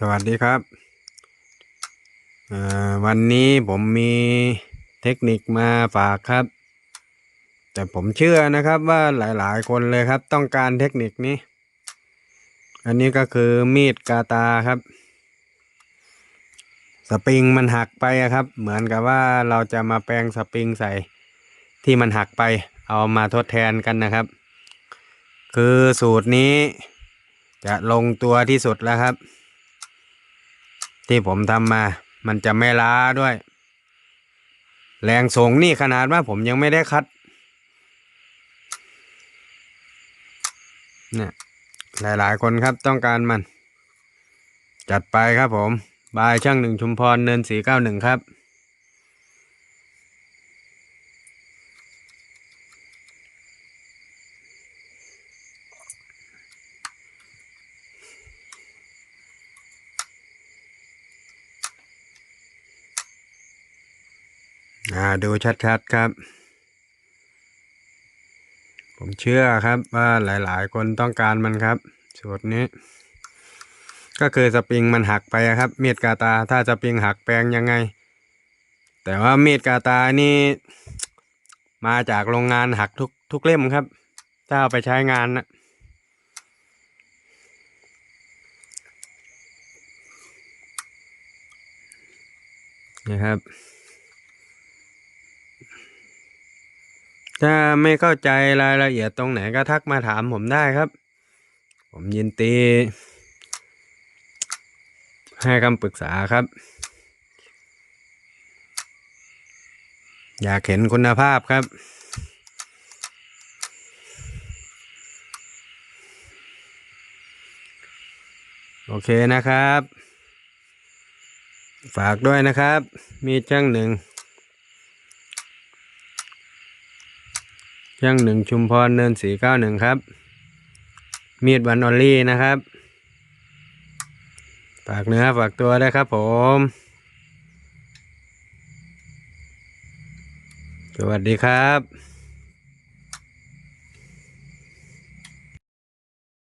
สวัสดีครับ วันนี้ผมมีเทคนิคมาฝากครับ แต่ผมเชื่อนะครับว่าหลายๆ คนเลยครับ ต้องการเทคนิคนี้ อันนี้ก็คือมีดกาตาครับ สปริงมันหักไปครับ เหมือนกับว่าเราจะมาแปลงสปริงใส่ที่มันหักไป เอามาทดแทนกันนะครับ คือสูตรนี้จะลงตัวที่สุดแล้วครับ ที่ผมทำมา มันจะไม่ล้าด้วย แรงส่งนี่ขนาดว่าผมยังไม่ได้คัดเนี่ยหลาย ๆ คนครับต้องการมัน จัดไปครับผม บายช่างหนึ่งชุมพรเนินสี่เก้าหนึ่งครับ อ่าดูชัดๆครับ ผมเชื่อครับว่าหลายๆ คนต้องการมันครับสูตรนี้ ก็คือสปริงมันหักไปครับ เมีดกาตาถ้าสปริงหักแปลงยังไง แต่ว่ามีดกาตานี่มาจากโรงงานหักทุกทุกเล่มครับ ถ้าเอาไปใช้งานนะนี่ครับ ถ้าไม่เข้าใจรายละเอียดตรงไหนก็ทักมาถามผมได้ครับ ผมยินดีให้คำปรึกษาครับ อยากเห็นคุณภาพครับ โอเคนะครับ ฝากด้วยนะครับ มีช่างหนึ่ง ช่างหนึ่งชุมพรเนินสี่เก้าหนึ่งครับ มีดวันออลลี่นะครับ ฝากเนื้อฝากตัวได้วยครับผม สวัสดีครับ